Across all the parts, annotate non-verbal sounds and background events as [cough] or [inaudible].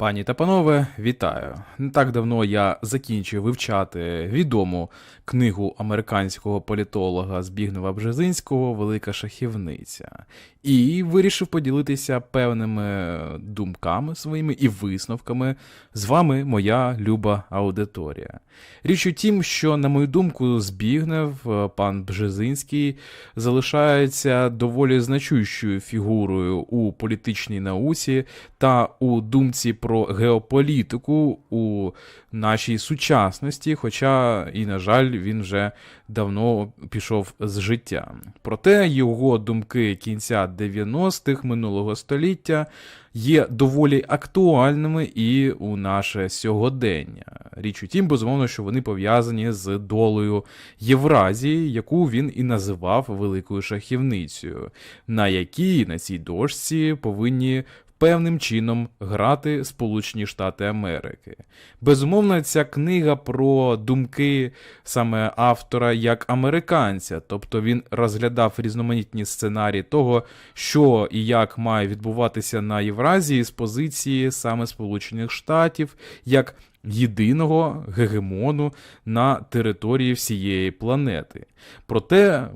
Пані та панове, вітаю! Не так давно я закінчив вивчати відому книгу американського політолога Збігнева Бжезинського Велика шахівниця і вирішив поділитися певними думками своїми і висновками з вами, моя люба аудиторія. Річ у тім, що, на мою думку, Збігнев, е, пан Бжезинський, залишається доволі значущою фігурою у політичній науці та у думці про геополітику у нашій сучасності, хоча, і, на жаль, він вже давно пішов з життя. Проте його думки кінця 90-х минулого століття є доволі актуальними і у наше сьогодення. Річ у тім, безумовно, що вони пов'язані з долею Євразії, яку він і називав великою шахівницею, на якій на цій дошці повинні певним чином грати Сполучені Штати Америки. Безумовно, ця книга про думки саме автора як американця, тобто він розглядав різноманітні сценарії того, що і як має відбуватися на Євразії з позиції саме Сполучених Штатів, як єдиного гегемону на території всієї планети. Проте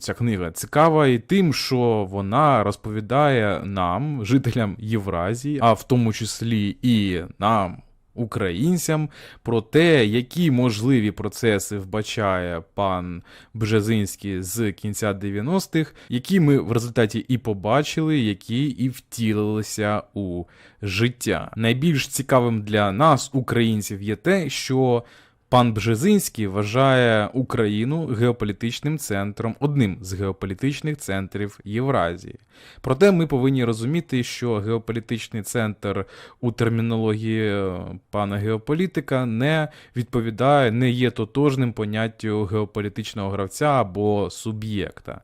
ця книга цікава і тим, що вона розповідає нам, жителям Євразії, а в тому числі і нам українцям про те, які можливі процеси вбачає пан Бжезинський з кінця 90-х, які ми в результаті і побачили, які і втілилися у життя. Найбільш цікавим для нас, українців, є те, що Пан Бжезинський вважає Україну геополітичним центром, одним з геополітичних центрів Євразії. Проте ми повинні розуміти, що геополітичний центр у термінології е, пана геополітика не відповідає, не є тотожним поняттю геополітичного гравця або суб'єкта.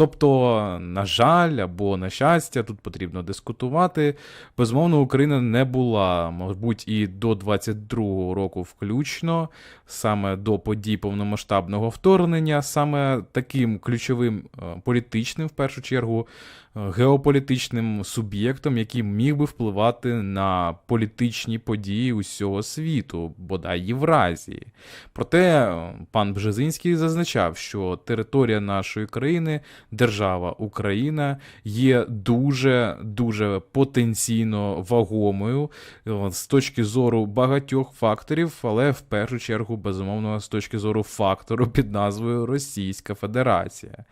Тобто, на жаль, або на щастя, тут потрібно дискутувати. Безумовно, Україна не була, мабуть, і до 22-го року включно саме до подій повномасштабного вторгнення, саме таким ключовим е, політичним, в першу чергу, геополітичним суб'єктом, який міг би впливати на політичні події усього світу, бодай Євразії. Проте е, пан Бжезинський зазначав, що територія нашої країни, держава Україна, є дуже дуже потенційно вагомою з точки зору багатьох факторів, але в першу чергу, безумовно, з точки зору фактору під назвою Російська Федерація.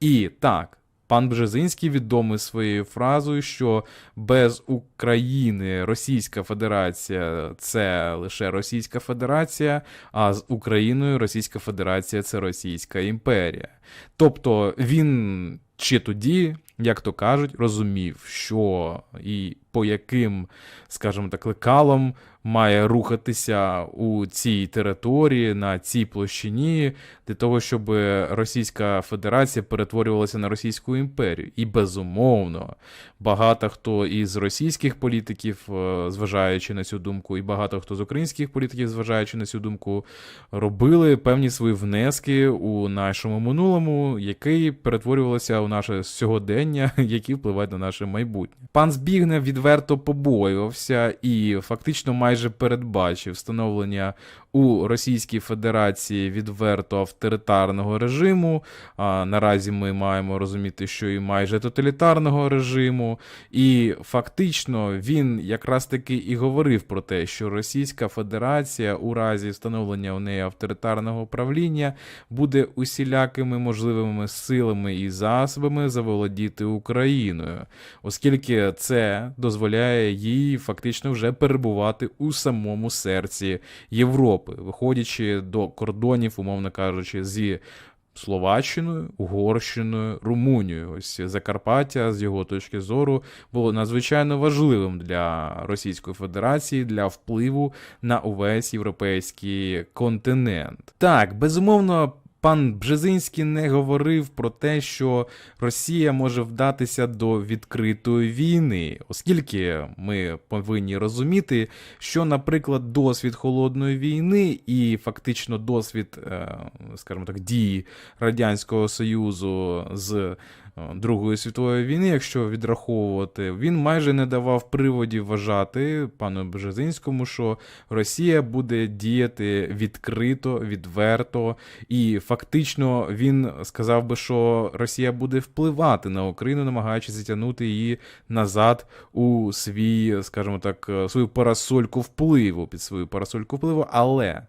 І так. Пан Бжезинський відомий своєю фразою, що без України Російська Федерація це лише Російська Федерація, а з Україною Російська Федерація це Російська імперія. Тобто він ще тоді, як то кажуть, розумів, що і по яким, скажімо так, лекалам має рухатися у цій території, на цій площині, для того, щоб Російська Федерація перетворювалася на Російську імперію. І безумовно, багато хто із російських політиків, е, зважаючи на цю думку, і багато хто з українських політиків, зважаючи на цю думку, робили певні свої внески у нашому минулому, який перетворювалося наше сьогодення, [laughs] які впливають на наше майбутнє. Пан Збігнев відверто побоювався і фактично майже передбачив встановлення у Російській Федерації відверто авторитарного режиму. А наразі ми маємо розуміти, що і майже тоталітарного режиму. І фактично він якраз таки і говорив про те, що Російська Федерація у разі встановлення у неї авторитарного правління буде усілякими можливими силами і засобами заволодіти Україною, оскільки це дозволяє їй фактично вже перебувати у самому серці Європи. Європи, виходячи до кордонів, умовно кажучи, зі Словаччиною, Угорщиною, Румунією. Ось Закарпаття, з його точки зору, було надзвичайно важливим для Російської Федерації для впливу на увесь європейський континент. Так, безумовно, Пан Бжезинський не говорив про те, що Росія може вдатися до відкритої війни, оскільки ми повинні розуміти, що, наприклад, досвід холодної війни і фактично досвід, е, скажімо так, дії Радянського Союзу з Другої світової війни, якщо відраховувати, він майже не давав приводів вважати пану Бжезинському, що Росія буде діяти відкрито, відверто, і фактично він сказав би, що Росія буде впливати на Україну, намагаючись затягнути її назад у свій, скажімо так, свою парасольку впливу під свою парасольку впливу, але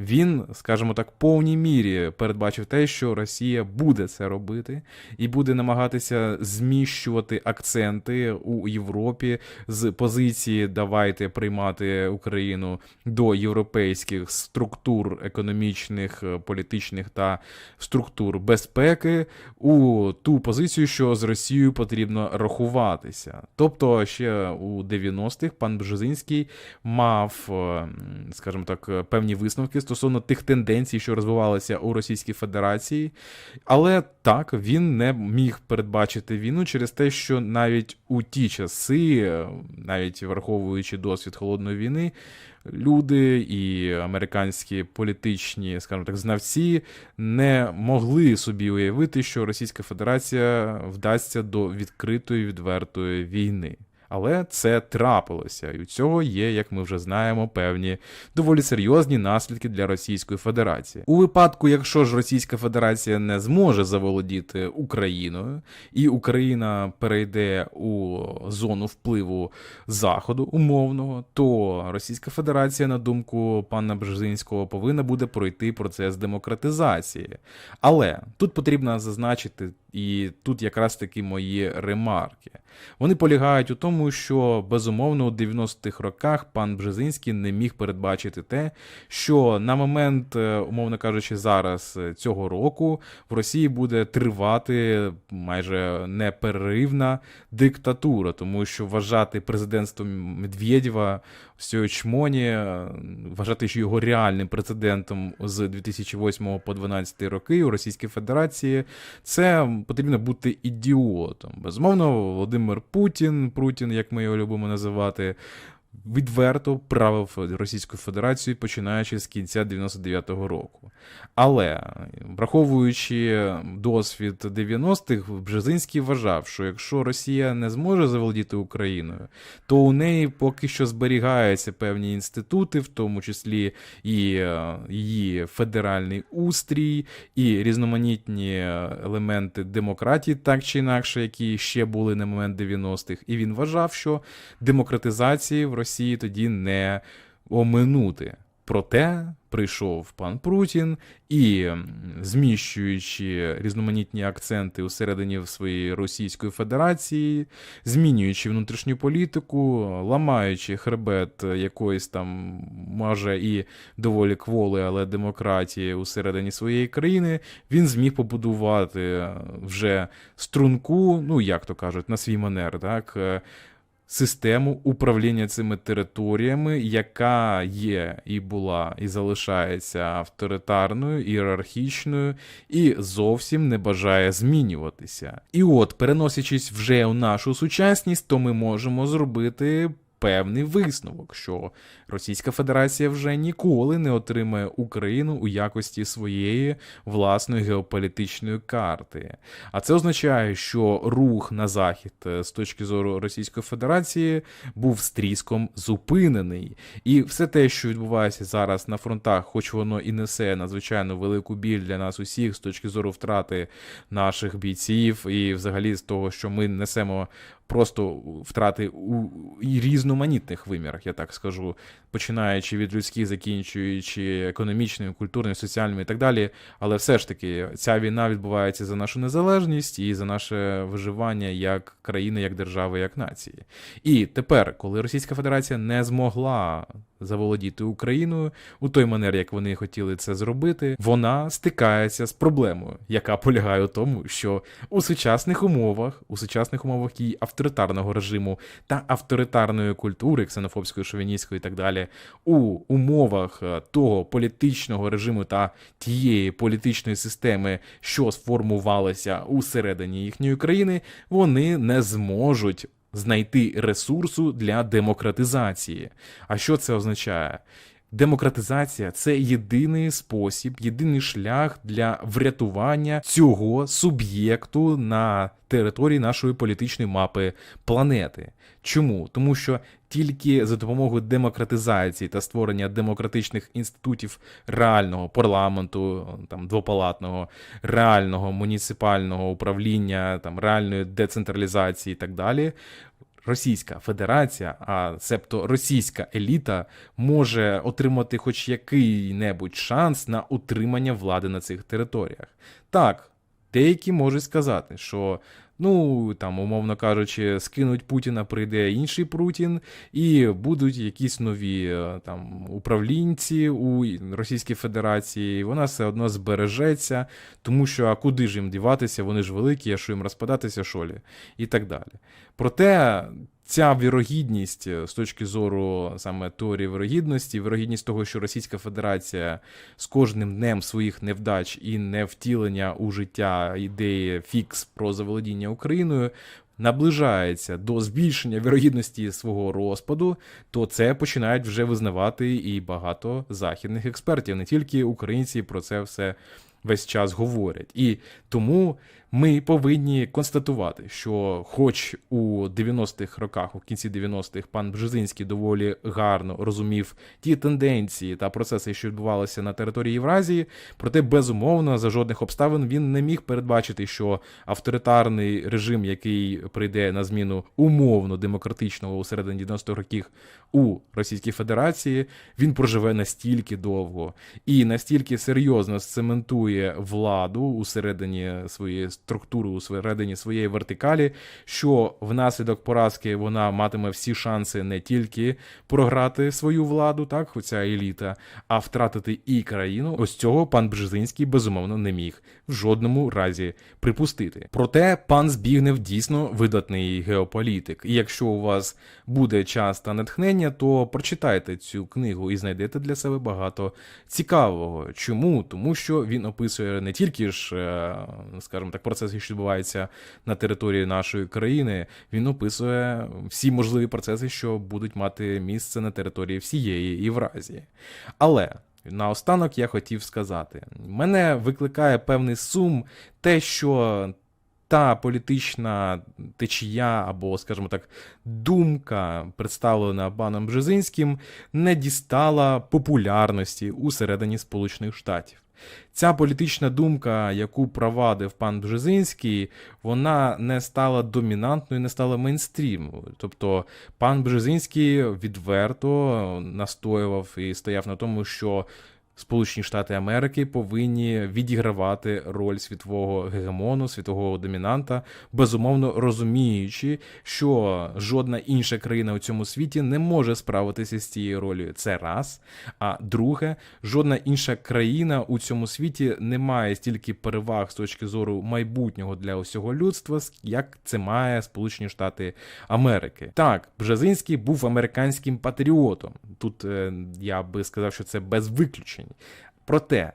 він, скажімо так, в повній мірі передбачив те, що Росія буде це робити і буде намагатися зміщувати акценти у Європі з позиції давайте приймати Україну до європейських структур економічних, е, політичних та структур безпеки у ту позицію, що з Росією потрібно рахуватися. Тобто, ще у 90-х пан Бжезинський мав, е, скажімо так, е, певні висновки стосовно тих тенденцій, що розвивалися у Російській Федерації. Але так, він не міг передбачити війну через те, що навіть у ті часи, навіть враховуючи досвід холодної війни, люди і американські політичні, скажімо так, знавці не могли собі уявити, що Російська Федерація вдасться до відкритої відвертої війни. Але це трапилося, і у цього є, як ми вже знаємо, певні доволі серйозні наслідки для Російської Федерації. У випадку, якщо ж Російська Федерація не зможе заволодіти Україною, і Україна перейде у зону впливу Заходу умовного, то Російська Федерація, на думку пана Бжезинського, повинна буде пройти процес демократизації. Але тут потрібно зазначити. І тут якраз таки мої ремарки. Вони полягають у тому, що безумовно у 90-х роках пан Бжезинський не міг передбачити те, що на момент, е, умовно кажучи, зараз е, цього року в Росії буде тривати майже непереривна диктатура, тому що вважати президентство Медведєва в цьому чмоні, е, вважати що його реальним прецедентом з 2008 по 2012 роки у Російській Федерації, це потрібно бути ідіотом. Безумовно, Володимир Путін, Прутін, як ми його любимо називати, відверто правив Російську Федерацію, починаючи з кінця 99-го року. Але враховуючи досвід 90-х, Бжезинський вважав, що якщо Росія не зможе заволодіти Україною, то у неї поки що зберігаються певні інститути, в тому числі і е, її федеральний устрій, і різноманітні елементи демократії, так чи інакше, які ще були на момент 90-х. І він вважав, що демократизації в Росії тоді не оминути. Проте прийшов пан Прутін і, зміщуючи різноманітні акценти усередині своєї Російської Федерації, змінюючи внутрішню політику, ламаючи хребет якоїсь там, може, і доволі кволи, але демократії усередині своєї країни, він зміг побудувати вже струнку, ну як то кажуть, на свій манер, так. Систему управління цими територіями, яка є і була, і залишається авторитарною, ієрархічною, і зовсім не бажає змінюватися. І от, переносячись вже у нашу сучасність, то ми можемо зробити. Певний висновок, що Російська Федерація вже ніколи не отримає Україну у якості своєї власної геополітичної карти. А це означає, що рух на захід е, з точки зору Російської Федерації був стріском зупинений. І все те, що відбувається зараз на фронтах, хоч воно і несе надзвичайно велику біль для нас усіх з точки зору втрати наших бійців, і взагалі з того, що ми несемо. Просто втрати у різноманітних вимірах, я так скажу, починаючи від людських, закінчуючи економічними, культурними, соціальними і так далі. Але все ж таки, ця війна відбувається за нашу незалежність і за наше виживання як країни, як держави, як нації. І тепер, коли Російська Федерація не змогла заволодіти Україною. У той манер, як вони хотіли це зробити, вона стикається з проблемою, яка полягає у тому, що у сучасних умовах, у сучасних умовах її авторитарного режиму та авторитарної культури, ксенофобської, шовіністської і так далі, у умовах е, того політичного режиму та тієї політичної системи, що сформувалася усередині їхньої країни, вони не зможуть знайти ресурсу для демократизації. А що це означає? Демократизація це єдиний спосіб, єдиний шлях для врятування цього суб'єкту на території нашої політичної мапи планети. Чому? Тому що тільки за допомогою демократизації та створення демократичних інститутів реального парламенту, там двопалатного, реального муніципального управління, там реальної децентралізації і так далі. Російська Федерація, а себто російська еліта, може отримати хоч який-небудь шанс на утримання влади на цих територіях. Так, деякі можуть сказати, що ну там, умовно кажучи, скинуть Путіна, прийде інший Путін, і будуть якісь нові е, там управлінці у Російській Федерації. Вона все одно збережеться, тому що а куди ж їм діватися? Вони ж великі, а що їм розпадатися, шолі, і так далі. Проте. Ця вірогідність е, з точки зору саме теорії вірогідності, вірогідність того, що Російська Федерація з кожним днем своїх невдач і невтілення у життя ідеї фікс про заволодіння Україною наближається до збільшення вірогідності свого розпаду, то це починають вже визнавати і багато західних експертів, не тільки українці про це все весь час говорять. І тому ми повинні констатувати, що, хоч у 90-х роках, у кінці 90-х, пан Бжезинський доволі гарно розумів ті тенденції та процеси, що відбувалися на території Євразії, проте безумовно за жодних обставин він не міг передбачити, що авторитарний режим, який прийде на зміну умовно демократичного у середині 90-х років у Російській Федерації, він проживе настільки довго і настільки серйозно сцементує владу у середині своєї структури, у середині своєї вертикалі, що внаслідок поразки вона матиме всі шанси не тільки програти свою владу, так, хоча еліта, а втратити і країну. Ось цього пан Бжезинський безумовно не міг в жодному разі припустити. Проте пан Збігнев дійсно видатний геополітик. І якщо у вас буде час та натхнення, то прочитайте цю книгу і знайдете для себе багато цікавого. Чому? Тому що він описує не тільки ж, е, скажімо так, процеси, що відбуваються на території нашої країни, він описує всі можливі процеси, що будуть мати місце на території всієї Євразії. Але. Наостанок я хотів сказати: мене викликає певний сум, те, що та політична течія, або, скажімо так, думка, представлена паном Бжезинським, не дістала популярності у середині Сполучених Штатів. Ця політична думка, яку провадив пан Бжезинський, вона не стала домінантною, не стала мейнстрімовою. Тобто пан Бжезинський відверто настоював і стояв на тому, що Сполучені Штати Америки повинні відігравати роль світового гегемону, світового домінанта, безумовно розуміючи, що жодна інша країна у цьому світі не може справитися з цією ролью. Це раз. А друге, жодна інша країна у цьому світі не має стільки переваг з точки зору майбутнього для усього людства, як це має Сполучені Штати Америки. Так, Бжезинський був американським патріотом. Тут е, я би сказав, що це без виключень. Проте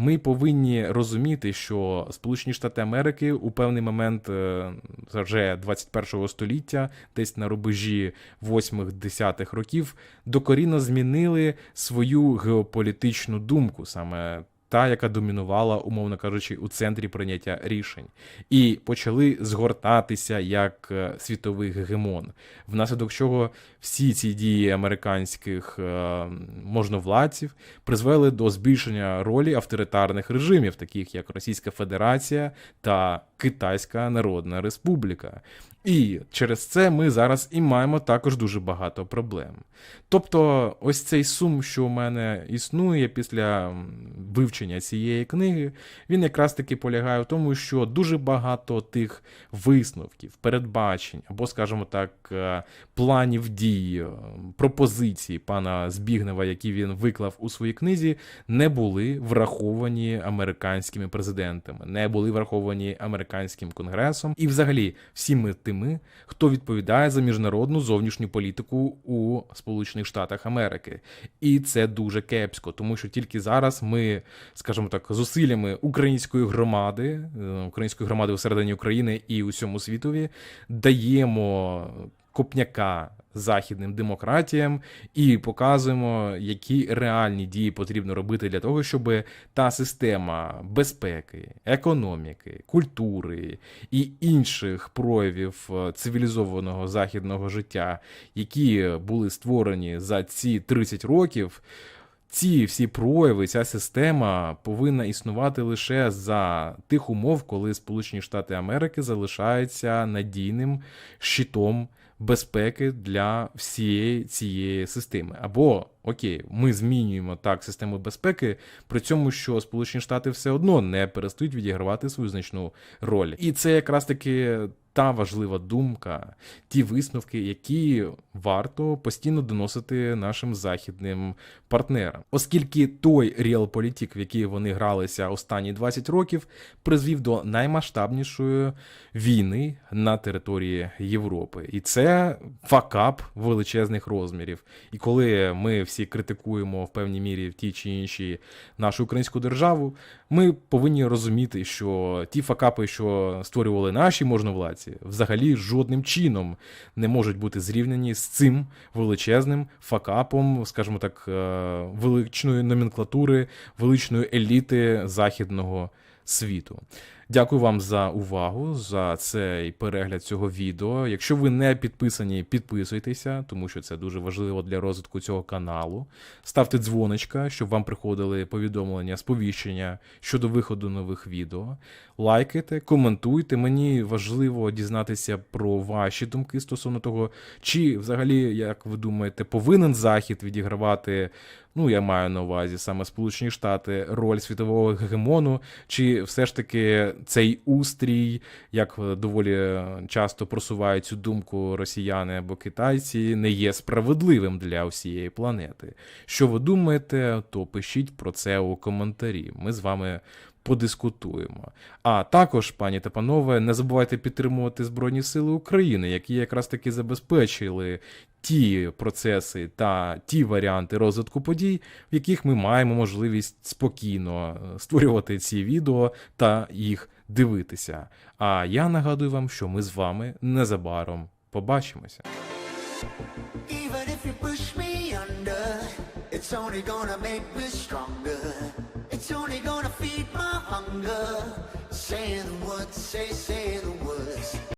ми повинні розуміти, що Сполучені Штати Америки у певний момент е, вже 21 століття, десь на рубежі 8-10-х років, докорінно змінили свою геополітичну думку саме. Та, яка домінувала, умовно кажучи, у центрі прийняття рішень, і почали згортатися як е, світовий гегемон, внаслідок чого всі ці дії американських е, можновладців призвели до збільшення ролі авторитарних режимів, таких як Російська Федерація та Китайська Народна Республіка. І через це ми зараз і маємо також дуже багато проблем. Тобто, ось цей сум, що у мене існує після вивчення цієї книги, він якраз таки полягає в тому, що дуже багато тих висновків, передбачень або, скажімо так, е, планів дій, е, пропозицій пана Збігнева, які він виклав у своїй книзі, не були враховані американськими президентами, не були враховані американським конгресом і, взагалі, всіми тими, хто відповідає за міжнародну зовнішню політику у Сполучених Штатах Америки. І це дуже кепсько, тому що тільки зараз ми, скажімо так, зусиллями української громади, е, української громади всередині України і усьому світові даємо копняка західним демократіям і показуємо, які реальні дії потрібно робити для того, щоб та система безпеки, економіки, культури і інших проявів е, цивілізованого західного життя, які були створені за ці 30 років. Ці всі прояви, ця система повинна існувати лише за тих умов, коли Сполучені Штати Америки залишаються надійним щитом безпеки для всієї цієї системи. Або окей, ми змінюємо так систему безпеки, при цьому, що Сполучені Штати все одно не перестають відігравати свою значну роль. І це якраз таки. Та важлива думка, ті висновки, які варто постійно доносити нашим західним партнерам, оскільки той реалполітик, в який вони гралися останні 20 років, призвів до наймасштабнішої війни на території Європи, і це факап величезних розмірів. І коли ми всі критикуємо в певній мірі в тій чи іншій нашу українську державу, ми повинні розуміти, що ті факапи, що створювали наші можновладці, взагалі жодним чином не можуть бути зрівняні з цим величезним факапом, скажімо так, е, величної номенклатури, величної еліти західного світу. Дякую вам за увагу, за цей перегляд цього відео. Якщо ви не підписані, підписуйтеся, тому що це дуже важливо для розвитку цього каналу. Ставте дзвоничка, щоб вам приходили повідомлення, сповіщення щодо виходу нових відео. Лайкайте, коментуйте. Мені важливо дізнатися про ваші думки стосовно того, чи взагалі, як ви думаєте, повинен Захід відігравати. Ну, я маю на увазі саме Сполучені Штати, роль світового гегемону, чи все ж таки цей устрій, як доволі часто просувають цю думку росіяни або китайці, не є справедливим для усієї планети. Що ви думаєте, то пишіть про це у коментарі. Ми з вами. Подискутуємо. А також, пані та панове, не забувайте підтримувати Збройні Сили України, які якраз таки забезпечили ті процеси та ті варіанти розвитку подій, в яких ми маємо можливість спокійно е, створювати ці відео та їх дивитися. А я нагадую вам, що ми з вами незабаром побачимося. It's only gonna make me stronger. It's only gonna Saying saying what, say, saying words.